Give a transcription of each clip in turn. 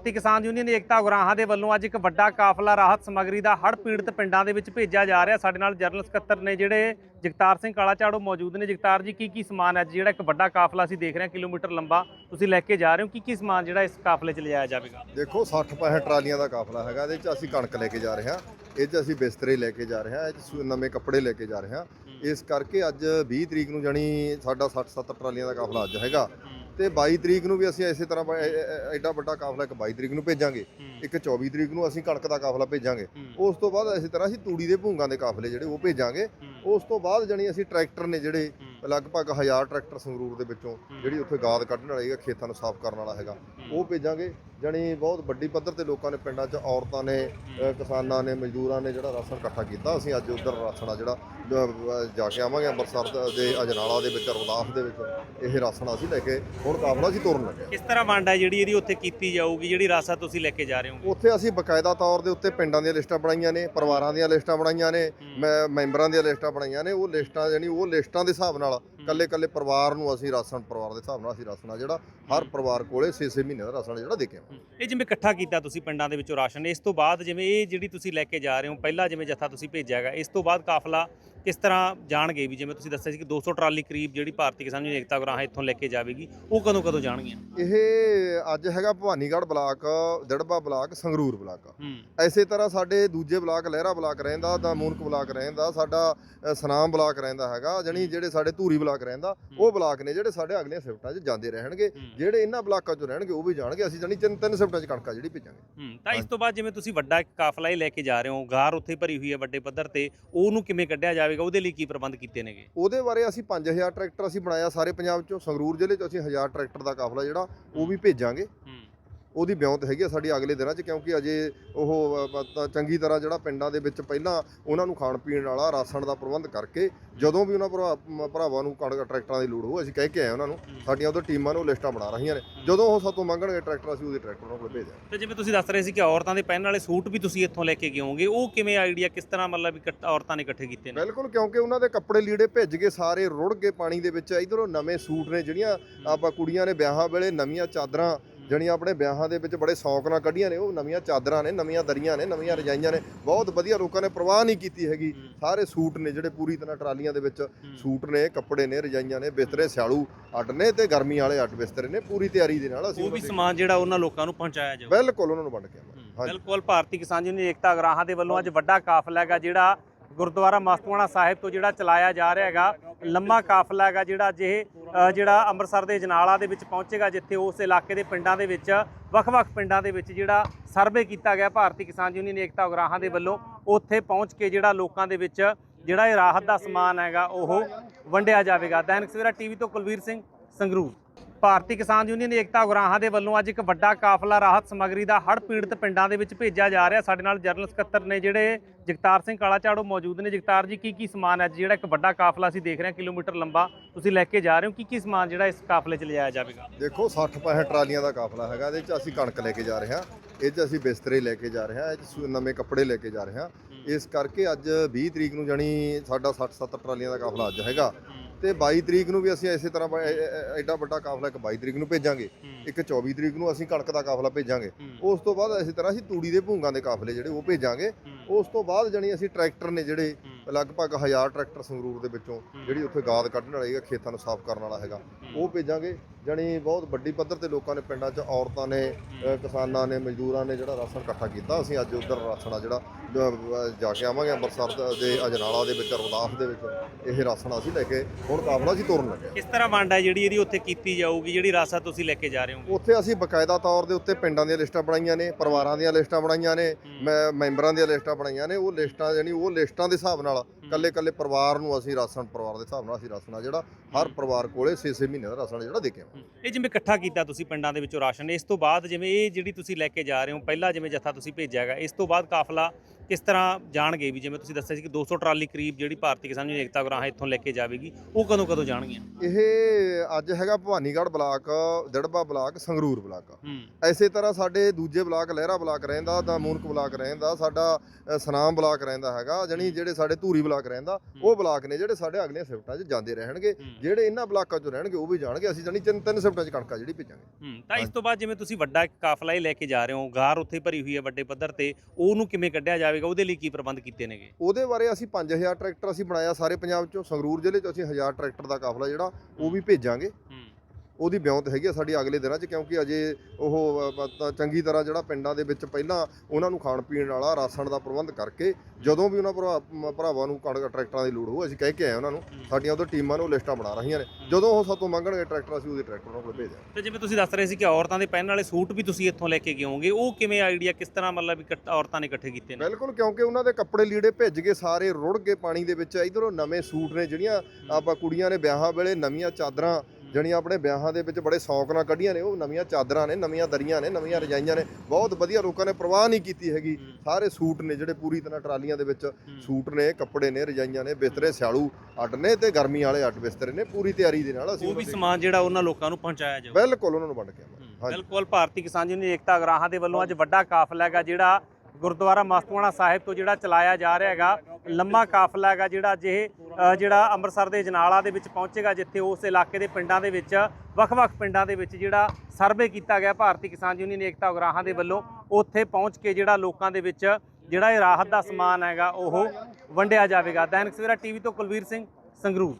ਭਾਰਤੀ ਕਿਸਾਨ ਯੂਨੀਅਨ ਏਕਤਾ ਉਗਰਾਹਾਂ ਦੇ ਵੱਲੋਂ ਅੱਜ ਇੱਕ ਵੱਡਾ ਕਾਫਲਾ ਰਾਹਤ ਸਮੱਗਰੀ ਦਾ ਹੜ੍ਹ ਪੀੜਤ ਪਿੰਡਾਂ ਦੇ ਵਿੱਚ ਭੇਜਿਆ ਜਾ ਰਿਹਾ। ਸਾਡੇ ਨਾਲ ਜਨਰਲ ਸਕੱਤਰ ਨੇ ਜਿਹੜੇ ਜਗਤਾਰ ਸਿੰਘ ਕਾਲਾ ਝਾੜੋ ਮੌਜੂਦ ਨੇ। ਜਗਤਾਰ ਜੀ ਕੀ ਕੀ ਸਮਾਨ ਹੈ? ਜਿਹੜਾ ਇੱਕ ਵੱਡਾ ਕਾਫਲਾ ਅਸੀਂ ਦੇਖ ਰਹੇ ਹਾਂ ਕਿਲੋਮੀਟਰ ਲੰਬਾ। ਤੁਸੀਂ ਲੈ ਕੇ ਜਾ ਰਹੇ ਹੋ। ਕੀ ਕੀ ਸਮਾਨ ਜਿਹੜਾ ਇਸ ਕਾਫਲੇ 'ਚ ਲਿਜਾਇਆ ਜਾਵੇਗਾ? ਦੇਖੋ 60 65 ਟਰਾਲੀਆਂ ਦਾ ਕਾਫਲਾ ਹੈਗਾ। ਇਹਦੇ 'ਚ ਅਸੀਂ ਕਣਕ ਲੈ ਕੇ ਜਾ ਰਹੇ ਹਾਂ। ਇਹ 'ਚ ਅਸੀਂ ਬਿਸਤਰੇ ਲੈ ਕੇ ਜਾ ਰਹੇ ਹਾਂ। ਇਹ 'ਚ ਨਵੇਂ ਕੱਪੜੇ ਲੈ ਕੇ ਜਾ ਰਹੇ ਹਾਂ। ਇਸ ਕਰਕੇ ਅੱਜ 20 ਤਰੀਕ ਨੂੰ ਜਾਣੀ ਸਾਡਾ 60 70 ਟਰਾਲੀਆਂ ਦਾ ਕਾਫਲਾ ਅੱਜ ਹੈਗਾ। ਤੇ 22 ਤਰੀਕ ਨੂੰ ਵੀ ਅਸੀਂ ਇਸੇ ਤਰ੍ਹਾਂ ਬ- ਐ- ਐ- ਐਡਾ ਵੱਡਾ ਕਾਫਲਾ ਇੱਕ 22 ਤਰੀਕ ਨੂੰ ਭੇਜਾਂਗੇ ਇੱਕ 24 ਤਰੀਕ ਨੂੰ ਅਸੀਂ ਕਣਕ ਦਾ ਕਾਫਲਾ ਭੇਜਾਂਗੇ। ਉਸ ਤੋਂ ਬਾਅਦ ਇਸੇ ਤਰ੍ਹਾਂ ਅਸੀਂ ਤੂੜੀ ਦੇ ਭੂੰਗਾਂ ਦੇ ਕਾਫਲੇ ਜਿਹੜੇ ਉਹ ਭੇਜਾਂਗੇ। ਉਸ ਤੋਂ ਬਾਅਦ ਜਾਣੀ ਅਸੀਂ ਟਰੈਕਟਰ ਨੇ ਜਿਹੜੇ ਲਗਭਗ 1000 ਟਰੈਕਟਰ ਸੰਗਰੂਰ ਦੇ ਵਿੱਚੋਂ ਜਿਹੜੀ ਉੱਥੇ ਗਾਦ ਕੱਢਣ ਵਾਲੀ ਹੈ ਖੇਤਾਂ ਨੂੰ ਸਾਫ਼ ਕਰਨ ਵਾਲਾ ਹੈਗਾ ਉਹ ਭੇਜਾਂਗੇ। ਜਾਣੀ ਬਹੁਤ ਵੱਡੀ ਪੱਧਰ ਤੇ ਲੋਕਾਂ ਨੇ ਪਿੰਡਾਂ 'ਚ ਔਰਤਾਂ ਨੇ ਅ, ਕਿਸਾਨਾਂ ਨੇ ਮਜ਼ਦੂਰਾਂ ਨੇ ਜਿਹੜਾ ਰਾਸ਼ਨ ਇਕੱਠਾ ਕੀਤਾ। ਅਸੀਂ ਅੱਜ ਉਧਰ ਰਾਸ਼ਨ ਆ ਜਿਹੜਾ ਜਾ ਕੇ ਆਵਾਂਗੇ ਅੰਮ੍ਰਿਤਸਰ ਦ- ਅਜਨਾਲਾ ਦੇ ਵਿੱਚ ਰਵਦਾਸ ਦੇ ਵਿੱਚ। ਇਹ ਰਾਸ਼ਨ ਅਸੀਂ ਲੈ ਕੇ ਹੁਣ ਕਾਫਲਾ ਅਸੀਂ ਤੁਰਨ ਲੱਗੇ। ਕਿਸ ਤਰ੍ਹਾਂ ਵੰਡ ਹੈ ਜਿਹੜੀ ਇਹਦੀ ਉੱਥੇ ਕੀਤੀ ਜਾਊਗੀ? ਜਿਹੜੀ ਰਾਸਾ ਤੁਸੀਂ ਲੈ ਕੇ ਜਾ ਰਹੇ ਹੋ? ਉੱਥੇ ਅਸੀਂ ਬਕਾਇਦਾ ਤੌਰ ਦੇ ਉੱਤੇ ਪਿੰਡਾਂ ਦੀਆਂ ਲਿਸਟਾਂ ਬਣਾਈਆਂ ਨੇ ਪਰਿਵਾਰਾਂ ਦੀਆਂ ਲਿਸਟਾਂ ਬਣਾਈਆਂ ਨੇ ਮੈਂ- ਮੈਂਬਰਾਂ ਦੀਆਂ ਲਿਸਟਾਂ ਬਣਾਈਆਂ ਨੇ। ਉਹ ਲਿਸਟਾਂ ਜਾਨੀ ਉਹ ਲਿਸਟਾਂ ਦੇ ਹਿਸਾਬ ਨਾਲ ਕੱਲੇ ਕੱਲੇ ਪਰਿਵਾਰ ਨੂੰ ਅਸੀਂ ਰਾਸ਼ਨ ਪਰਿਵਾਰ ਦੇ ਹਿਸਾਬ ਨਾਲ ਅਸੀਂ ਰਾਸ਼ਨ ਆ ਜਿਹੜਾ ਹਰ ਪਰਿਵਾਰ ਕੋਲੇ 6-6 ਮਹੀਨੇ ਦਾ ਰਾਸ਼ਨ ਜਿਹੜਾ ਦੇ ਕੇ ਆਵਾਂਗੇ। ਇਹ ਜਿਵੇਂ ਇਕੱਠਾ ਕੀਤਾ ਤੁਸੀਂ ਪਿੰਡਾਂ ਦੇ ਵਿੱਚੋਂ ਰਾਸ਼ਨ ਇਸ ਤੋਂ ਬਾਅਦ ਜਿਵੇਂ ਇਹ ਜਿਹੜੀ ਤੁਸੀਂ ਲੈ ਕੇ ਜਾ ਰਹੇ ਹੋ ਪਹਿਲਾਂ ਜਿਵੇਂ ਜੱਥਾ ਤੁਸੀਂ ਭੇਜਿਆ ਹੈਗਾ ਇਸ ਤੋਂ ਬਾਅਦ ਕਾਫਲਾ ਕਿਸ ਤਰ੍ਹਾਂ ਜਾਣਗੇ ਵੀ ਜਿਵੇਂ ਤੁਸੀਂ ਦੱਸਿਆ ਸੀ ਕਿ 200 ਟਰਾਲੀ ਕਰੀਬ ਜਿਹੜੀ ਭਾਰਤੀ ਕਿਸਾਨ ਯੂਨੀਅਨ ਏਕਤਾ ਗਰਾਹਾਂ ਇੱਥੋਂ ਲੈ ਕੇ ਜਾਵੇਗੀ ਉਹ ਕਦੋਂ ਕਦੋਂ ਜਾਣਗੀਆਂ? ਇਹ ਅੱਜ ਹੈਗਾ Bhawanigarh block Dirba block Sangrur block. ਹੂੰ। ਐਸੇ ਤਰ੍ਹਾਂ ਸਾਡੇ ਦੂਜੇ ਬਲਾਕ ਲਹਿਰਾ ਬਲਾਕ ਰਹਿੰਦਾ ਦਾ ਮੂਨਕ ਬਲਾਕ ਰਹਿੰਦਾ ਸਾਡਾ ਅ, ਸਨਾਮ ਬਲਾਕ ਰਹਿੰਦਾ ਹੈਗਾ ਜਾਣੀ ਜਿਹੜੇ ਸਾਡੇ ਧੂਰੀ ਬਲਾਕ ਰਹਿੰਦਾ ਉਹ ਬਲਾਕ ਨੇ ਜਿਹੜੇ ਸਾਡੇ ਅਗਲੀਆਂ ਸ਼ਿਫਟਾਂ 'ਚ ਜਾਂਦੇ ਰਹਿਣਗੇ ਜਿਹੜੇ ਇਹਨਾਂ ਬਲਾਕਾਂ 'ਚੋਂ ਰਹਿਣਗੇ ਉਹ ਵੀ ਜਾਣਗੇ ਅਸੀਂ ਜਾਣੀ ਤਿੰਨ ਤਿੰਨ ਸ਼ਿਫਟਾਂ 'ਚ ਕਣਕਾਂ ਜਿਹੜੀ ਭੇਜਾਂਗੇ ਤਾਂ ਇਸ ਤੋਂ ਬਾਅਦ ਜਿਵੇਂ ਤੁਸੀਂ ਵੱਡਾ ਕਾਫਲਾ ਹੀ ਲੈ ਕੇ ਜਾ ਰਹੇ ਹੋ ਗਾਰ ਉੱਥੇ ਭਰੀ ਹੋਈ ਹੈ ਵੱਡੇ ਪੱਧਰ ਤੇ ਉਹਨੂੰ ਕਿਵੇਂ ਕੱਢਿਆ ਜਾਵੇਗਾ? ਉਹਦੇ ਲਈ ਕੀ ਪ੍ਰਬੰਧ ਕੀਤੇ ਨੇਗੇ? ਉਹਦੇ ਬਾਰੇ ਅਸੀਂ 5000 ਟਰੈਕਟਰ ਅਸੀਂ ਬਣਾਇਆ ਸਾਰੇ ਪੰਜਾਬ 'ਚੋਂ ਸੰਗਰੂਰ ਜ਼ਿਲ੍ਹੇ 'ਚ ਅਸੀਂ 1000 ਟਰੈਕਟਰ ਦਾ ਕਾਫਲਾ ਜਿਹੜਾ ਉਹ ਵੀ ਭੇਜਾਂਗੇ। ਉਹਦੀ ਬਿਉਂਤ ਹੈਗੀ ਆ ਸਾਡੀ ਅਗਲੇ ਦਿਨਾਂ 'ਚ ਕਿਉਂਕਿ ਅਜੇ ਉਹ ਤਾਂ ਚੰਗੀ ਤਰ੍ਹਾਂ ਜਿਹੜਾ ਪਿੰਡਾਂ ਦੇ ਵਿੱਚ ਪਹਿਲਾਂ ਉਹਨਾਂ ਨੂੰ ਖਾਣ ਪੀਣ ਵਾਲਾ ਰਾਸ਼ਨ ਦਾ ਪ੍ਰਬੰਧ ਕਰਕੇ ਜਦੋਂ ਵੀ ਉਹਨਾਂ ਭਰਾਵਾਂ ਨੂੰ ਕਣਕ ਟਰੈਕਟਰਾਂ ਦੀ ਲੋੜ ਹੋ ਅਸੀਂ ਕਹਿ ਕੇ ਆਏ ਉਹਨਾਂ ਨੂੰ ਸਾਡੀਆਂ ਉਹਦੇ ਟੀਮਾਂ ਨੂੰ ਲਿਸਟਾਂ ਬਣਾ ਰਹੀਆਂ ਨੇ। ਜਦੋਂ ਉਹ ਸਾਤੋਂ ਮੰਗਣਗੇ ਟਰੈਕਟਰ ਅਸੀਂ ਉਹਦੇ ਟਰੈਕਟਰ ਉਹਨਾਂ ਕੋਲ ਭੇਜ ਦਿਆਂਗੇ ਤੇ ਜਿਵੇਂ ਤੁਸੀਂ ਦੱਸ ਰਹੇ ਸੀ ਕਿ ਔਰਤਾਂ ਦੇ ਪਹਿਨਣ ਵਾਲੇ ਸੂਟ ਵੀ ਤੁਸੀਂ ਇੱਥੋਂ ਲੈ ਕੇ ਗਏ ਉਹ ਕਿਵੇਂ ਆਈਡੀਆ ਕਿਸ ਤਰ੍ਹਾਂ ਮਤਲਬ ਵੀ ਔਰਤਾਂ ਨੇ ਇਕੱਠੇ ਕੀਤੇ ਨੇ? ਬਿਲਕੁਲ ਕਿਉਂਕਿ ਉਹਨਾਂ ਦੇ ਕੱਪੜੇ ਲੀੜੇ ਭਿੱਜ ਕੇ ਸਾਰੇ ਰੁੜ ਕੇ ਪਾਣੀ ਦੇ ਵਿੱਚ। ਇਧਰੋਂ ਨਵੇਂ ਸੂਟ ਨੇ ਜਿਹੜੀਆਂ ਆਪਾਂ ਕੁੜੀਆਂ ਨੇ ਵਿਆਹਾਂ ਵੇਲੇ ਨਵੀਆਂ ਚਾਦਰਾਂ ਜਿਹੜੀਆਂ ਆਪਣੇ ਵਿਆਹਾਂ ਦੇ ਵਿੱਚ ਬੜੇ ਸ਼ੌਕ ਨਾਲ ਕੱਢੀਆਂ ਨੇ ਉਹ ਨਵੀਆਂ ਚਾਦਰਾਂ ਨੇ ਨਵੀਆਂ ਦਰੀਆਂ ਨੇ ਨਵੀਆਂ ਰਜਾਈਆਂ ਨੇ। ਬਹੁਤ ਵਧੀਆ ਲੋਕਾਂ ਨੇ ਪ੍ਰਵਾਹ ਨਹੀਂ ਕੀਤੀ ਹੈਗੀ। ਸਾਰੇ ਸੂਟ ਨੇ ਜਿਹੜੇ ਪੂਰੀ ਤਰ੍ਹਾਂ ਟਰਾਲੀਆਂ ਦੇ ਵਿੱਚ ਸੂਟ ਨੇ ਕੱਪੜੇ ਨੇ ਰਜਾਈਆਂ ਨੇ ਬਿਸਤਰੇ ਸਿਆਲੂ ਅੱਡ ਨੇ ਤੇ ਗਰਮੀ ਵਾਲੇ ਅੱਡ ਬਿਸਤਰੇ ਨੇ। ਪੂਰੀ ਤਿਆਰੀ ਦੇ ਨਾਲ ਅਸੀਂ ਉਹ ਵੀ ਸਮਾਨ ਜਿਹੜਾ ਉਹਨਾਂ ਲੋਕਾਂ ਨੂੰ ਪਹੁੰਚਾਇਆ ਜਾਊ। ਬਿਲਕੁਲ ਉਹਨਾਂ ਨੂੰ ਵੰਡ ਕੇ ਬਿਲਕੁਲ ਭਾਰਤੀ ਕਿਸਾਨ ਯੂਨੀਅਨ ਏਕਤਾ ਗਰਾਹਾਂ ਦੇ ਵੱਲੋਂ ਅੱਜ ਵੱਡਾ ਕਾਫਲਾ ਹੈਗਾ ਜਿਹੜਾ ਗੁਰਦੁਆਰਾ ਮਸਤੂਆਣਾ ਸਾਹਿਬ ਤੋਂ ਜਿਹੜਾ ਚਲਾਇਆ ਜਾ ਰਿਹਾ ਹੈਗਾ, ਲੰਮਾ ਕਾਫਲਾ ਹੈਗਾ ਜਿਹੜਾ ਜੇ ਜਿਹੜਾ ਅੰਮ੍ਰਿਤਸਰ ਦੇ ਜਨਾਲਾ ਦੇ ਵਿੱਚ ਪਹੁੰਚੇਗਾ, ਜਿੱਥੇ ਉਸ ਇਲਾਕੇ ਦੇ ਪਿੰਡਾਂ ਦੇ ਵਿੱਚ, ਵੱਖ-ਵੱਖ ਪਿੰਡਾਂ ਦੇ ਵਿੱਚ ਜਿਹੜਾ ਸਰਵੇ ਕੀਤਾ ਗਿਆ ਭਾਰਤੀ ਕਿਸਾਨ ਯੂਨੀਅਨ ਏਕਤਾ ਉਗਰਾਹਾਂ ਦੇ ਵੱਲੋਂ, ਉੱਥੇ ਪਹੁੰਚ ਕੇ ਜਿਹੜਾ ਲੋਕਾਂ ਦੇ ਵਿੱਚ ਜਿਹੜਾ ਇਹ ਰਾਹਤ ਦਾ ਸਮਾਨ ਹੈਗਾ, ਉਹ ਵੰਡਿਆ ਜਾਵੇਗਾ। ਦੈਨਿਕ ਸਵੇਰਾ ਟੀਵੀ ਤੋਂ ਕੁਲਵੀਰ ਸਿੰਘ, ਸੰਗਰੂਰ। ਭਾਰਤੀ ਕਿਸਾਨ ਯੂਨੀਅਨ ਏਕਤਾ ਉਗਰਾਹਾਂ ਦੇ ਵੱਲੋਂ ਅੱਜ ਇੱਕ ਵੱਡਾ ਕਾਫਲਾ ਰਾਹਤ ਸਮੱਗਰੀ ਦਾ ਹੜ੍ਹ ਪੀੜਤ ਪਿੰਡਾਂ ਦੇ ਵਿੱਚ ਭੇਜਿਆ ਜਾ ਰਿਹਾ। ਸਾਡੇ ਨਾਲ ਜਨਰਲ ਸਕੱਤਰ ਨੇ ਜਿਹੜੇ ਜਗਤਾਰ ਸਿੰਘ ਕਾਲਾ ਝਾੜੋ ਮੌਜੂਦ ਨੇ। ਜਗਤਾਰ ਜੀ ਕੀ ਕੀ ਸਮਾਨ ਹੈ ਜਿਹੜਾ ਇੱਕ ਵੱਡਾ ਕਾਫਲਾ ਅਸੀਂ ਦੇਖ ਰਹੇ ਹਾਂ ਕਿਲੋਮੀਟਰ ਲੰਬਾ? ਤੁਸੀਂ ਲੈ ਕੇ ਜਾ ਰਹੇ ਹੋ। ਕੀ ਕੀ ਸਮਾਨ ਜਿਹੜਾ ਇਸ ਕਾਫਲੇ 'ਚ ਲਿਜਾਇਆ ਜਾਵੇਗਾ? ਦੇਖੋ 60 65 ਟਰਾਲੀਆਂ ਦਾ ਕਾਫਲਾ ਹੈਗਾ। ਇਹਦੇ 'ਚ ਅਸੀਂ ਕਣਕ ਲੈ ਕੇ ਜਾ ਰਹੇ ਹਾਂ। ਇਹ 'ਚ ਅਸੀਂ ਬਿਸਤਰੇ ਲੈ ਕੇ ਜਾ ਰਹੇ ਹਾਂ। ਇਹ 'ਚ ਨਵੇਂ ਕੱਪੜੇ ਲੈ ਕੇ ਜਾ ਰਹੇ ਹਾਂ। ਇਸ ਕਰਕੇ ਅੱਜ 20 ਤਰੀਕ ਨੂੰ ਜਾਣੀ ਸਾਡਾ 60 70 ਟਰਾਲੀਆਂ ਦਾ ਕਾਫਲਾ ਅੱਜ ਹੈਗਾ। ਤੇ 22 ਤਰੀਕ ਨੂੰ ਵੀ ਅਸੀਂ ਇਸੇ ਤਰ੍ਹਾਂ ਬ- ਐ- ਐ- ਐਡਾ ਵੱਡਾ ਕਾਫਲਾ ਇੱਕ 22 ਤਰੀਕ ਨੂੰ ਭੇਜਾਂਗੇ। ਇੱਕ 24 ਤਰੀਕ ਨੂੰ ਅਸੀਂ ਕਣਕ ਦਾ ਕਾਫਲਾ ਭੇਜਾਂਗੇ। ਉਸ ਤੋਂ ਬਾਅਦ ਇਸੇ ਤਰ੍ਹਾਂ ਅਸੀਂ ਤੂੜੀ ਦੇ ਭੂੰਗਾਂ ਦੇ ਕਾਫਲੇ ਜਿਹੜੇ ਉਹ ਭੇਜਾਂਗੇ। ਉਸ ਤੋਂ ਬਾਅਦ ਜਾਣੀ ਅਸੀਂ ਟਰੈਕਟਰ ਨੇ ਜਿਹੜੇ ਲਗਭਗ 1000 ਟਰੈਕਟਰ ਸੰਗਰੂਰ ਦੇ ਵਿੱਚੋਂ ਜਿਹੜੀ ਉੱਥੇ ਗਾਦ ਕੱਢਣ ਵਾਲੀ ਹੈ ਖੇਤਾਂ ਨੂੰ ਸਾਫ਼ ਕਰਨ ਵਾਲਾ ਹੈਗਾ ਉਹ ਭੇਜਾਂਗੇ। ਜਾਣੀ ਬਹੁਤ ਵੱਡੀ ਪੱਧਰ ਤੇ ਲੋਕਾਂ ਨੇ ਪਿੰਡਾਂ 'ਚ ਔਰਤਾਂ ਨੇ ਅ, ਕਿਸਾਨਾਂ ਨੇ ਮਜ਼ਦੂਰਾਂ ਨੇ ਜਿਹੜਾ ਰਾਸ਼ਨ ਇਕੱਠਾ ਕੀਤਾ। ਅਸੀਂ ਅੱਜ ਉਧਰ ਰਾਸ਼ਨ ਆ ਜਿਹੜਾ ਜਾ ਕੇ ਆਵਾਂਗੇ ਅੰਮ੍ਰਿਤਸਰ ਦ- ਅਜਨਾਲਾ ਦੇ ਵਿੱਚ ਰਵਦਾਸ ਦੇ ਵਿੱਚ। ਇਹ ਰਾਸ਼ਨ ਅਸੀਂ ਲੈ ਕੇ ਹੁਣ ਕਾਫਲਾ ਅਸੀਂ ਤੁਰਨ ਲੱਗੇ। ਕਿਸ ਤਰ੍ਹਾਂ ਵੰਡ ਹੈ ਜਿਹੜੀ ਇਹਦੀ ਉੱਥੇ ਕੀਤੀ ਜਾਊਗੀ ਜਿਹੜੀ ਰਾਸਾ ਤੁਸੀਂ ਲੈ ਕੇ ਜਾ ਰਹੇ ਹੋ ਉੱਥੇ ਅਸੀਂ ਬਕਾਇਦਾ ਤੌਰ ਦੇ ਉੱਤੇ ਪਿੰਡਾਂ ਦੀਆਂ ਲਿਸਟਾਂ ਬਣਾਈਆਂ ਨੇ ਪਰਿਵਾਰਾਂ ਦੀਆਂ ਲਿਸਟਾਂ ਬਣਾਈਆਂ ਨੇ ਮੈਂ- ਮੈਂਬਰਾਂ ਦੀਆਂ ਲਿਸਟਾਂ ਬਣਾਈਆਂ ਨੇ ਉਹ ਲਿਸਟਾਂ ਜਾਨੀ ਉਹ ਲਿਸਟਾਂ ਦੇ ਹਿਸਾਬ ਨਾਲ ਕੱਲੇ ਕੱਲੇ ਪਰਿਵਾਰ ਨੂੰ ਅਸੀਂ ਰਾਸ਼ਨ ਪਰਿਵਾਰ ਦੇ ਹਿਸਾਬ ਨਾਲ ਅਸੀਂ ਰਾਸ਼ਨ ਆ ਜਿਹੜਾ ਹਰ ਪਰਿਵਾਰ ਕੋਲੇ 6-6 ਮਹੀਨੇ ਦਾ ਰਾਸ਼ਨ ਜਿਹੜਾ ਦੇ ਕੇ ਇਹ ਜਿਵੇਂ ਇਕੱਠਾ ਕੀਤਾ ਤੁਸੀਂ ਪਿੰਡਾਂ ਦੇ ਵਿੱਚੋਂ ਰਾਸ਼ਨ ਇਸ ਤੋਂ ਬਾਅਦ ਜਿਵੇਂ ਇਹ ਜਿਹੜੀ ਤੁਸੀਂ ਲੈ ਕੇ ਜਾ ਰਹੇ ਹੋ ਪਹਿਲਾਂ ਜਿਵੇਂ ਜੱਥਾ ਤੁਸੀਂ ਭੇਜਿਆ ਹੈਗਾ ਇਸ ਤੋਂ ਬਾਅਦ ਕਾਫਲਾ ਕਿਸ ਤਰ੍ਹਾਂ ਜਾਣਗੇ ਵੀ ਜਿਵੇਂ ਤੁਸੀਂ ਦੱਸਿਆ ਸੀ ਕਿ 200 ਟਰਾਲੀ ਕਰੀਬ ਜਿਹੜੀ ਭਾਰਤੀ ਕਿਸਾਨ ਯੂਨੀਅਨ ਏਕਤਾ ਗਰਾਹਾਂ ਇੱਥੋਂ ਲੈ ਕੇ ਜਾਵੇਗੀ ਉਹ ਕਦੋਂ ਕਦੋਂ ਜਾਣਗੀਆਂ? ਇਹ ਅੱਜ ਹੈਗਾ Bhawanigarh block Dirba block Sangrur block. ਐਸੇ ਤਰ੍ਹਾਂ ਸਾਡੇ ਦੂਜੇ ਬਲਾਕ ਲਹਿਰਾ ਬਲਾਕ ਰਹਿੰਦਾ ਦਾ ਮੂਨਕ ਬਲਾਕ ਰਹਿੰਦਾ ਸਾਡਾ ਸਨਾਮ ਬਲਾਕ ਰਹਿੰਦਾ ਹੈਗਾ ਜਾਣੀ ਜਿਹੜੇ ਸਾਡੇ ਧੂਰੀ ਬਲਾਕ ਰਹਿੰਦਾ ਉਹ ਬਲਾਕ ਨੇ ਜਿਹੜੇ ਸਾਡੇ ਅਗਲੀਆਂ ਸ਼ਿਫਟਾਂ 'ਚ ਜਾਂਦੇ ਰਹਿਣਗੇ। ਜਿਹੜੇ ਇਹਨਾਂ ਬਲਾਕਾਂ 'ਚੋਂ ਰਹਿਣਗੇ ਉਹ ਵੀ ਜਾਣਗੇ। ਅਸੀਂ ਜਾਨੀ ਤਿੰਨ ਤਿੰਨ ਸ਼ਿਫਟਾਂ 'ਚ ਕਣਕਾਂ ਜਿਹੜੀ ਭੇਜਾਂਗੇ। ਤਾਂ ਇਸ ਤੋਂ ਬਾਅਦ ਜਿਵੇਂ ਤੁਸੀਂ ਵੱਡਾ ਕਾਫਲਾ ਹੀ ਲੈ ਕੇ ਜਾ ਰਹੇ ਹੋ ਗਾਰ ਉੱਥੇ ਭਰੀ ਹੋਈ ਹੈ ਵੱਡੇ ਪੱਧਰ ਤੇ ਉਹਨੂੰ ਕਿਵੇਂ ਕੱਢਿਆ ਜਾਵੇਗਾ ਉਹਦੇ ਲਈ ਕੀ ਪ੍ਰਬੰਧ ਕੀਤੇ ਨੇਗੇ? ਉਹਦੇ ਬਾਰੇ ਅਸੀਂ 5000 ਟਰੈਕਟਰ ਅਸੀਂ ਬਣਾਇਆ ਸਾਰੇ ਪੰਜਾਬ 'ਚੋਂ ਸੰਗਰੂਰ ਜ਼ਿਲ੍ਹੇ 'ਚ ਅਸੀਂ 1000 ਟਰੈਕਟਰ ਦਾ ਕਾਫਲਾ ਜਿਹੜਾ ਉਹ ਵੀ ਭੇਜਾਂਗੇ। ਉਹਦੀ ਬਿਉਂਤ ਹੈਗੀ ਆ ਸਾਡੀ ਅਗਲੇ ਦਿਨਾਂ 'ਚ ਕਿਉਂਕਿ ਅਜੇ ਉਹ ਚੰਗੀ ਤਰ੍ਹਾਂ ਜਿਹੜਾ ਪਿੰਡਾਂ ਦੇ ਵਿੱਚ ਪਹਿਲਾਂ ਉਹਨਾਂ ਨੂੰ ਖਾਣ ਪੀਣ ਵਾਲਾ ਰਾਸ਼ਨ ਦਾ ਪ੍ਰਬੰਧ ਕਰਕੇ ਜਦੋਂ ਵੀ ਉਹਨਾਂ ਭਰਾਵਾਂ ਨੂੰ ਕਣਕ ਟਰੈਕਟਰਾਂ ਦੀ ਲੋੜ ਹੋਊ ਅਸੀਂ ਕਹਿ ਕੇ ਆਏ ਉਹਨਾਂ ਨੂੰ ਸਾਡੀਆਂ ਉਧਰ ਟੀਮਾਂ ਨੂੰ ਲਿਸਟਾਂ ਬਣਾ ਰਹੀਆਂ ਨੇ। ਜਦੋਂ ਉਹ ਸਾਤੋਂ ਮੰਗਣਗੇ ਟਰੈਕਟਰ ਅਸੀਂ ਉਹਦੇ ਟਰੈਕਟਰ ਉਹਨਾਂ ਕੋਲ ਭੇਜਾਂਗੇ ਤੇ ਜਿਵੇਂ ਤੁਸੀਂ ਦੱਸ ਰਹੇ ਸੀ ਕਿ ਔਰਤਾਂ ਦੇ ਪਹਿਨਣ ਵਾਲੇ ਸੂਟ ਵੀ ਤੁਸੀਂ ਇੱਥੋਂ ਲੈ ਕੇ ਗਏ ਉਹ ਕਿਵੇਂ ਆਈਡੀਆ ਕਿਸ ਤਰ੍ਹਾਂ ਮਤਲਬ ਵੀ ਔਰਤਾਂ ਨੇ ਇਕੱਠੇ ਕੀਤੇ ਨੇ? ਬਿਲਕੁਲ ਕਿਉਂਕਿ ਉਹਨਾਂ ਦੇ ਕੱਪੜੇ ਲੀੜੇ ਭਿੱਜ ਕੇ ਸਾਰੇ ਰੁੜ ਕੇ ਪਾਣੀ ਦੇ ਵਿੱਚ। ਇਧਰੋਂ ਨਵੇਂ ਸੂਟ ਨੇ ਜਿਹੜੀਆਂ ਆਪਾਂ ਕੁੜੀਆਂ ਨੇ ਵਿਆਹਾਂ ਵੇਲੇ ਨਵੀਆਂ ਚਾਦਰਾਂ ਜਿਹੜੀਆਂ ਆਪਣੇ ਵਿਆਹਾਂ ਦੇ ਵਿੱਚ ਬੜੇ ਸ਼ੌਕ ਨਾਲ ਕੱਢੀਆਂ ਨੇ ਉਹ ਨਵੀਆਂ ਚਾਦਰਾਂ ਨੇ ਨਵੀਆਂ ਦਰੀਆਂ ਨੇ ਨਵੀਆਂ ਰਜਾਈਆਂ ਨੇ। ਬਹੁਤ ਵਧੀਆ ਲੋਕਾਂ ਨੇ ਪ੍ਰਵਾਹ ਨਹੀਂ ਕੀਤੀ ਹੈਗੀ। ਸਾਰੇ ਸੂਟ ਨੇ ਜਿਹੜੇ ਪੂਰੀ ਤਰ੍ਹਾਂ ਟਰਾਲੀਆਂ ਦੇ ਵਿੱਚ। ਸੂਟ ਨੇ ਕੱਪੜੇ ਨੇ ਰਜਾਈਆਂ ਨੇ ਬਿਸਤਰੇ ਸਿਆਲੂ ਅੱਡ ਨੇ ਤੇ ਗਰਮੀ ਵਾਲੇ ਅੱਡ ਬਿਸਤਰੇ ਨੇ। ਪੂਰੀ ਤਿਆਰੀ ਦੇ ਨਾਲ ਅਸੀਂ ਉਹ ਵੀ ਦੇ- ਸਮਾਨ ਜਿਹੜਾ ਉਹਨਾਂ ਲੋਕਾਂ ਨੂੰ ਪਹੁੰਚਾਇਆ ਜਾਊ। ਬਿਲਕੁਲ ਉਹਨਾਂ ਨੂੰ ਵੰਡ ਕੇ ਬਿਲਕੁਲ ਭਾਰਤੀ ਕਿਸਾਨ ਯੂਨੀਅਨ ਏਕਤਾ ਗਰਾਹਾਂ ਦੇ ਵੱਲੋਂ ਅੱਜ ਵੱਡਾ ਕਾਫਲਾ ਹੈਗਾ ਜਿਹੜਾ ਗੁਰਦੁਆਰਾ ਮਸਤੂਆਣਾ ਸਾਹਿਬ ਤੋਂ ਜਿਹੜਾ ਚਲਾਇਆ ਜਾ ਰਿਹਾ ਹੈਗਾ, ਲੰਮਾ ਕਾਫਲਾ ਹੈਗਾ ਜਿਹੜਾ ਅੱਜ ਇਹ ਜਿਹੜਾ ਅੰਮ੍ਰਿਤਸਰ ਦੇ ਜਨਾਲਾ ਦੇ ਵਿੱਚ ਪਹੁੰਚੇਗਾ ਜਿੱਥੇ ਉਸ ਇਲਾਕੇ ਦੇ ਪਿੰਡਾਂ ਦੇ ਵਿੱਚ, ਵੱਖ-ਵੱਖ ਪਿੰਡਾਂ ਦੇ ਵਿੱਚ ਜਿਹੜਾ ਸਰਵੇ ਕੀਤਾ ਗਿਆ ਭਾਰਤੀ ਕਿਸਾਨ ਯੂਨੀਅਨ ਏਕਤਾ ਉਗਰਾਹਾਂ ਦੇ ਵੱਲੋਂ, ਉੱਥੇ ਪਹੁੰਚ ਕੇ ਜਿਹੜਾ ਲੋਕਾਂ ਦੇ ਵਿੱਚ ਜਿਹੜਾ ਇਹ ਰਾਹਤ ਦਾ ਸਮਾਨ ਹੈਗਾ, ਉਹ ਵੰਡਿਆ ਜਾਵੇਗਾ। ਦੈਨਿਕ ਸਵੇਰਾ ਟੀਵੀ ਤੋਂ ਕੁਲਵੀਰ ਸਿੰਘ, ਸੰਗਰੂਰ।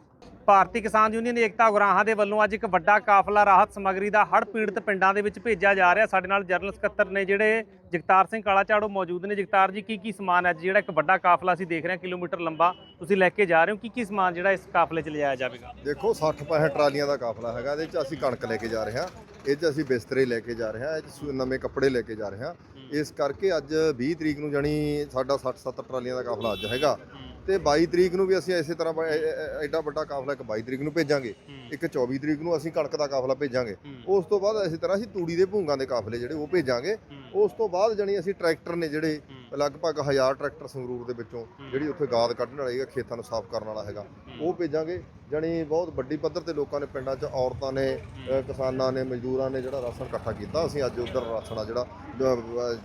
ਭਾਰਤੀ ਕਿਸਾਨ ਯੂਨੀਅਨ ਏਕਤਾ ਉਗਰਾਹਾਂ ਦੇ ਵੱਲੋਂ ਅੱਜ ਇੱਕ ਵੱਡਾ ਕਾਫਲਾ ਰਾਹਤ ਸਮੱਗਰੀ ਦਾ ਹੜ੍ਹ ਪੀੜਤ ਪਿੰਡਾਂ ਦੇ ਵਿੱਚ ਭੇਜਿਆ ਜਾ ਰਿਹਾ। ਸਾਡੇ ਨਾਲ ਜਨਰਲ ਸਕੱਤਰ ਨੇ ਜਿਹੜੇ ਜਗਤਾਰ ਸਿੰਘ ਕਾਲਾ ਝਾੜੋ ਮੌਜੂਦ ਨੇ। ਜਗਤਾਰ ਜੀ ਕੀ ਕੀ ਸਮਾਨ ਹੈ? ਜਿਹੜਾ ਇੱਕ ਵੱਡਾ ਕਾਫਲਾ ਅਸੀਂ ਦੇਖ ਰਹੇ ਹਾਂ ਕਿਲੋਮੀਟਰ ਲੰਬਾ। ਤੁਸੀਂ ਲੈ ਕੇ ਜਾ ਰਹੇ ਹੋ। ਕੀ ਕੀ ਸਮਾਨ ਜਿਹੜਾ ਇਸ ਕਾਫਲੇ 'ਚ ਲਿਜਾਇਆ ਜਾਵੇਗਾ? ਦੇਖੋ 60 65 ਟਰਾਲੀਆਂ ਦਾ ਕਾਫਲਾ ਹੈਗਾ। ਇਹਦੇ 'ਚ ਅਸੀਂ ਕਣਕ ਲੈ ਕੇ ਜਾ ਰਹੇ ਹਾਂ। ਇਹ 'ਚ ਅਸੀਂ ਬਿਸਤਰੇ ਲੈ ਕੇ ਜਾ ਰਹੇ ਹਾਂ। ਇਹ 'ਚ ਨਵੇਂ ਕੱਪੜੇ ਲੈ ਕੇ ਜਾ ਰਹੇ ਹਾਂ। ਇਸ ਕਰਕੇ ਅੱਜ 20 ਤਰੀਕ ਨੂੰ ਜਾਨੀ ਸਾਡਾ 60 70 ਟਰਾਲੀਆਂ ਦਾ ਕਾਫਲਾ ਅੱਜ ਹੈਗਾ। ਤੇ 22 ਤਰੀਕ ਨੂੰ ਵੀ ਅਸੀਂ ਇਸੇ ਤਰ੍ਹਾਂ ਬ- ਐ- ਐ- ਐਡਾ ਵੱਡਾ ਕਾਫਲਾ ਇੱਕ 22 ਤਰੀਕ ਨੂੰ ਭੇਜਾਂਗੇ ਇੱਕ 24 ਤਰੀਕ ਨੂੰ ਅਸੀਂ ਕਣਕ ਦਾ ਕਾਫਲਾ ਭੇਜਾਂਗੇ। ਉਸ ਤੋਂ ਬਾਅਦ ਇਸੇ ਤਰ੍ਹਾਂ ਅਸੀਂ ਤੂੜੀ ਦੇ ਭੂੰਗਾਂ ਦੇ ਕਾਫਲੇ ਜਿਹੜੇ ਉਹ ਭੇਜਾਂਗੇ। ਉਸ ਤੋਂ ਬਾਅਦ ਜਾਨੀ ਅਸੀਂ ਟਰੈਕਟਰ ਨੇ ਜਿਹੜੇ ਲਗਭਗ 1000 ਟਰੈਕਟਰ ਸੰਗਰੂਰ ਦੇ ਵਿੱਚੋਂ ਜਿਹੜੀ ਉੱਥੇ ਗਾਦ ਕੱਢਣ ਵਾਲੇ ਹੈਗਾ ਖੇਤਾਂ ਨੂੰ ਸਾਫ਼ ਕਰਨ ਵਾਲਾ ਹੈਗਾ ਉਹ ਭੇਜਾਂਗੇ। ਜਾਨੀ ਬਹੁਤ ਵੱਡੀ ਪੱਧਰ ਤੇ ਲੋਕਾਂ ਨੇ ਪਿੰਡਾਂ 'ਚ ਔਰਤਾਂ ਨੇ ਕਿਸਾਨਾਂ ਨੇ ਮਜ਼ਦੂਰਾਂ ਨੇ ਜਿਹੜਾ ਰਾਸ਼ਨ ਇਕੱਠਾ ਕੀਤਾ। ਅਸੀਂ ਅੱਜ ਉਧਰ ਰਾਸ਼ਨ ਆ ਜਿਹੜਾ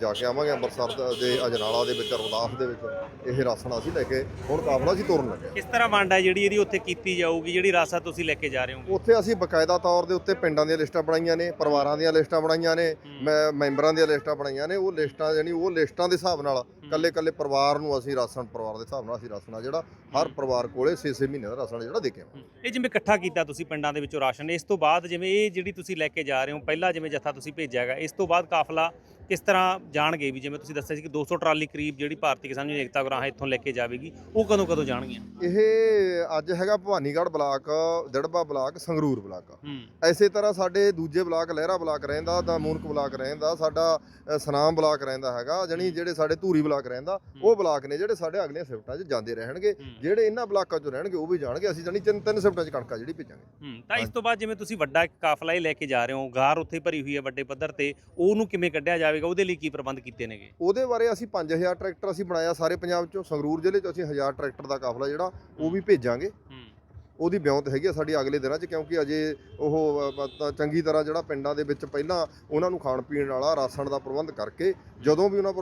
ਜਾ ਕੇ ਆਵਾਂਗੇ ਅੰਮ੍ਰਿਤਸਰ ਦ- ਅਜਨਾਲਾ ਦੇ ਵਿੱਚ ਰਵਦਾਸ ਦੇ ਵਿੱਚ। ਇਹ ਰਾਸ਼ਨ ਅਸੀਂ ਲੈ ਕੇ ਹੁਣ ਕਾਫਲਾ ਅਸੀਂ ਤੋਰਨ ਲੱਗੇ। ਕਿਸ ਤਰ੍ਹਾਂ ਵੰਡ ਹੈ ਜਿਹੜੀ ਇਹਦੀ ਉੱਥੇ ਕੀਤੀ ਜਾਊਗੀ ਜਿਹੜੀ ਰਾਸਾ ਤੁਸੀਂ ਲੈ ਕੇ ਜਾ ਰਹੇ ਹੋ ਉੱਥੇ ਅਸੀਂ ਬਕਾਇਦਾ ਤੌਰ ਦੇ ਉੱਤੇ ਪਿੰਡਾਂ ਦੀਆਂ ਲਿਸਟਾਂ ਬਣਾਈਆਂ ਨੇ ਪਰਿਵਾਰਾਂ ਦੀਆਂ ਲਿਸਟਾਂ ਬਣਾਈਆਂ ਨੇ ਮੈਂ ਮੈਂਬਰਾਂ ਦੀਆਂ ਲਿਸਟਾਂ ਬਣਾਈਆਂ ਨੇ। ਉਹ ਲਿਸਟਾਂ ਜਾਨੀ ਉਹ ਲਿਸਟਾਂ ਦੇ ਹਿਸਾਬ ਨਾਲ ਕੱਲੇ ਕੱਲੇ ਪਰਿਵਾਰ ਨੂੰ ਅਸੀਂ ਰਾਸ਼ਨ ਪਰਿਵਾਰ ਦੇ ਹਿਸਾਬ ਨਾਲ ਅਸੀਂ ਰਾਸ਼ਨ ਆ ਜਿਹੜਾ ਹਰ ਪਰਿਵਾਰ ਕੋਲੇ 6-6 ਮਹੀਨੇ ਦਾ ਰਾਸ਼ਨ ਜਿਹੜਾ ਦੇ ਕੇ ਆਵਾਂਗੇ। ਇਹ ਜਿਵੇਂ ਇਕੱਠਾ ਕੀਤਾ ਤੁਸੀਂ ਪਿੰਡਾਂ ਦੇ ਵਿੱਚੋਂ ਰਾਸ਼ਨ ਇਸ ਤੋਂ ਬਾਅਦ ਜਿਵੇਂ ਇਹ ਜਿਹੜੀ ਤੁਸੀਂ ਲੈ ਕੇ ਜਾ ਰਹੇ ਹੋ ਪਹਿਲਾਂ ਜਿਵੇਂ ਜੱਥਾ ਤੁਸੀਂ ਭੇਜਿਆ ਹੈਗਾ ਇਸ ਤੋਂ ਬਾਅਦ ਕਾਫਲਾ ਕਿਸ ਤਰ੍ਹਾਂ ਜਾਣਗੇ ਵੀ ਜਿਵੇਂ ਤੁਸੀਂ ਦੱਸਿਆ ਸੀ ਕਿ 200 ਟਰਾਲੀ ਕਰੀਬ ਜਿਹੜੀ ਭਾਰਤੀ ਕਿਸਾਨ ਯੂਨੀਅਨ ਏਕਤਾ ਗਰਾਹਾਂ ਇੱਥੋਂ ਲੈ ਕੇ ਜਾਵੇਗੀ ਉਹ ਕਦੋਂ ਕਦੋਂ ਜਾਣਗੀਆਂ? ਇਹ ਅੱਜ ਹੈਗਾ Bhawanigarh block Dirba block Sangrur block. ਐਸੇ ਤਰ੍ਹਾਂ ਸਾਡੇ ਦੂਜੇ ਬਲਾਕ ਲਹਿਰਾ ਬਲਾਕ ਰਹਿੰਦਾ ਦਮੂਨਕ ਬਲਾਕ ਰਹਿੰਦਾ ਸਾਡਾ ਸਨਾਮ ਬਲਾਕ ਰਹਿੰਦਾ ਹੈਗਾ ਜਾਣੀ ਜਿਹੜੇ ਸਾਡੇ ਧੂਰੀ ਬਲਾਕ ਰਹਿੰਦਾ ਉਹ ਬਲਾਕ ਨੇ ਜਿਹੜੇ ਸਾਡੇ ਅਗਲੀਆਂ ਸ਼ਿਫਟਾਂ 'ਚ ਜਾਂਦੇ ਰਹਿਣਗੇ। ਜਿਹੜੇ ਇਹਨਾਂ ਬਲਾਕਾਂ 'ਚੋਂ ਰਹਿਣਗੇ ਉਹ ਵੀ ਜਾਣਗੇ। ਅਸੀਂ ਜਾਣੀ ਤਿੰਨ ਤਿੰਨ ਸ਼ਿਫਟਾਂ 'ਚ ਕਣਕਾਂ ਜਿਹੜੀ ਭੇਜਾਂਗੇ। ਤਾਂ ਇਸ ਤੋਂ ਬਾਅਦ ਜਿਵੇਂ ਤੁਸੀਂ ਵੱਡਾ ਕਾਫਲਾ ਹੀ ਲੈ ਕੇ ਜਾ ਰਹੇ ਹੋ ਗਾਰ ਉੱਥੇ ਭਰੀ ਹੋਈ ਹੈ ਵੱਡੇ ਪੱਧਰ ਤੇ ਉਹਨੂੰ ਕਿਵੇਂ ਕੱਢਿਆ ਜਾਵੇਗਾ ਉਹਦੇ ਲਈ ਕੀ ਪ੍ਰਬੰਧ ਕੀਤੇ ਨੇਗੇ? ਉਹਦੇ ਬਾਰੇ ਅਸੀਂ 5000 ਟਰੈਕਟਰ ਅਸੀਂ ਬਣਾਇਆ ਸਾਰੇ ਪੰਜਾਬ 'ਚੋਂ ਸੰਗਰੂਰ ਜ਼ਿਲ੍ਹੇ 'ਚ ਅਸੀਂ 1000 ਟਰੈਕਟਰ ਦਾ ਕਾਫਲਾ ਜਿਹੜਾ ਉਹ ਵੀ ਭੇਜਾਂਗੇ। ਉਹਦੀ ਬਿਉਂਤ ਹੈਗੀ ਆ ਸਾਡੀ ਅਗਲੇ ਦਿਨਾਂ 'ਚ ਕਿਉਂਕਿ ਅਜੇ ਉਹ ਚੰਗੀ ਤਰ੍ਹਾਂ ਜਿਹੜਾ ਪਿੰਡਾਂ ਦੇ ਵਿੱਚ ਪਹਿਲਾਂ ਉਹਨਾਂ ਨੂੰ ਖਾਣ ਪੀਣ ਵਾਲਾ ਰਾਸ਼ਨ ਦਾ ਪ੍ਰਬੰਧ ਕਰਕੇ ਜਦੋਂ ਵੀ ਉਹਨਾਂ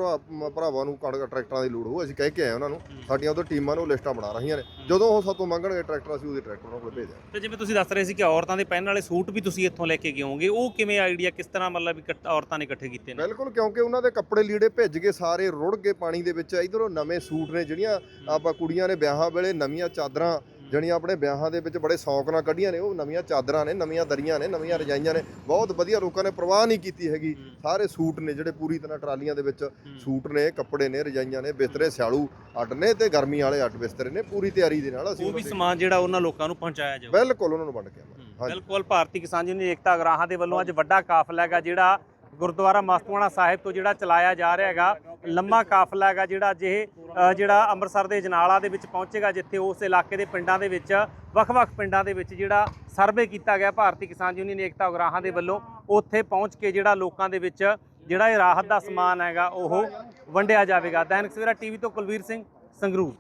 ਭਰਾਵਾਂ ਨੂੰ ਕਣਕ ਟਰੈਕਟਰਾਂ ਦੀ ਲੋੜ ਹੋਊ ਅਸੀਂ ਕਹਿ ਕੇ ਆਏ ਉਹਨਾਂ ਨੂੰ ਸਾਡੀਆਂ ਉਧਰ ਟੀਮਾਂ ਨੂੰ ਲਿਸਟਾਂ ਬਣਾ ਰਹੀਆਂ ਨੇ। ਜਦੋਂ ਉਹ ਸਾਤੋਂ ਮੰਗਣਗੇ ਟਰੈਕਟਰ ਅਸੀਂ ਉਹਦੇ ਟਰੈਕਟਰ ਉਹਨਾਂ ਕੋਲ ਭੇਜਾਂਗੇ। ਤੇ ਜਿਵੇਂ ਤੁਸੀਂ ਦੱਸ ਰਹੇ ਸੀ ਕਿ ਔਰਤਾਂ ਦੇ ਪਹਿਨਣ ਵਾਲੇ ਸੂਟ ਵੀ ਤੁਸੀਂ ਇੱਥੋਂ ਲੈ ਕੇ ਗਏ ਉਹ ਕਿਵੇਂ ਆਈਡੀਆ ਕਿਸ ਤਰ੍ਹਾਂ ਮਤਲਬ ਔਰਤਾਂ ਨੇ ਇਕੱਠੇ ਕੀਤੇ ਨੇ? ਬਿਲਕੁਲ ਕਿਉਂਕਿ ਉਹਨਾਂ ਦੇ ਕੱਪੜੇ ਲੀੜੇ ਭਿੱਜ ਕੇ ਸਾਰੇ ਰੁੜ ਕੇ ਪਾਣੀ ਦੇ ਵਿੱਚ। ਇਧਰੋਂ ਨਵੇਂ ਸੂਟ ਨੇ ਜਿਹੜੀਆਂ ਆਪਾਂ ਕੁੜੀਆਂ ਨੇ ਵਿਆਹਾਂ ਵੇਲੇ ਨਵੀਆਂ ਚਾਦਰਾਂ ਜਿਹੜੀਆਂ ਆਪਣੇ ਵਿਆਹਾਂ ਦੇ ਵਿੱਚ ਬੜੇ ਸ਼ੌਕ ਨਾਲ ਕੱਢੀਆਂ ਨੇ ਉਹ ਨਵੀਆਂ ਚਾਦਰਾਂ ਨੇ ਨਵੀਆਂ ਦਰੀਆਂ ਨੇ ਨਵੀਆਂ ਰਜਾਈਆਂ ਨੇ। ਬਹੁਤ ਵਧੀਆ ਲੋਕਾਂ ਨੇ ਪ੍ਰਵਾਹ ਨਹੀਂ ਕੀਤੀ ਹੈਗੀ। ਸਾਰੇ ਸੂਟ ਨੇ ਜਿਹੜੇ ਪੂਰੀ ਤਰ੍ਹਾਂ ਟਰਾਲੀਆਂ ਦੇ ਵਿੱਚ। ਸੂਟ ਨੇ ਕੱਪੜੇ ਨੇ ਰਜਾਈਆਂ ਨੇ ਬਿਸਤਰੇ ਸਿਆਲੂ ਅੱਡ ਨੇ ਤੇ ਗਰਮੀ ਵਾਲੇ ਅੱਡ ਬਿਸਤਰੇ ਨੇ। ਪੂਰੀ ਤਿਆਰੀ ਦੇ ਨਾਲ ਅਸੀਂ ਉਹ ਵੀ ਸਮਾਨ ਜਿਹੜਾ ਉਹਨਾਂ ਲੋਕਾਂ ਨੂੰ ਪਹੁੰਚਾਇਆ ਜਾਊ। ਬਿਲਕੁਲ ਉਹਨਾਂ ਨੂੰ ਵੰਡ ਕੇ ਬਿਲਕੁਲ ਭਾਰਤੀ ਕਿਸਾਨ ਯੂਨੀਅਨ ਏਕਤਾ ਗਰਾਹਾਂ ਦੇ ਵੱਲੋਂ ਅੱਜ ਵੱਡਾ ਕਾਫਲਾ ਹੈਗਾ ਜਿਹੜਾ ਗੁਰਦੁਆਰਾ ਮਸਤੂਆਣਾ ਸਾਹਿਬ ਤੋਂ ਜਿਹੜਾ ਚਲਾਇਆ ਜਾ ਰਿਹਾ ਹੈਗਾ, ਲੰਮਾ ਕਾਫਲਾ ਹੈਗਾ ਜਿਹੜਾ ਅੱਜ ਇਹ ਜਿਹੜਾ ਅੰਮ੍ਰਿਤਸਰ ਦੇ ਜਨਾਲਾ ਦੇ ਵਿੱਚ ਪਹੁੰਚੇਗਾ ਜਿੱਥੇ ਉਸ ਇਲਾਕੇ ਦੇ ਪਿੰਡਾਂ ਦੇ ਵਿੱਚ, ਵੱਖ-ਵੱਖ ਪਿੰਡਾਂ ਦੇ ਵਿੱਚ ਜਿਹੜਾ ਸਰਵੇ ਕੀਤਾ ਗਿਆ ਭਾਰਤੀ ਕਿਸਾਨ ਯੂਨੀਅਨ ਏਕਤਾ ਉਗਰਾਹਾਂ ਦੇ ਵੱਲੋਂ, ਉੱਥੇ ਪਹੁੰਚ ਕੇ ਜਿਹੜਾ ਲੋਕਾਂ ਦੇ ਵਿੱਚ ਜਿਹੜਾ ਇਹ ਰਾਹਤ ਦਾ ਸਮਾਨ ਹੈਗਾ, ਉਹ ਵੰਡਿਆ ਜਾਵੇਗਾ। ਦੈਨਿਕ ਸਵੇਰਾ ਟੀਵੀ ਤੋਂ ਕੁਲਵੀਰ ਸਿੰਘ, ਸੰਗਰੂਰ।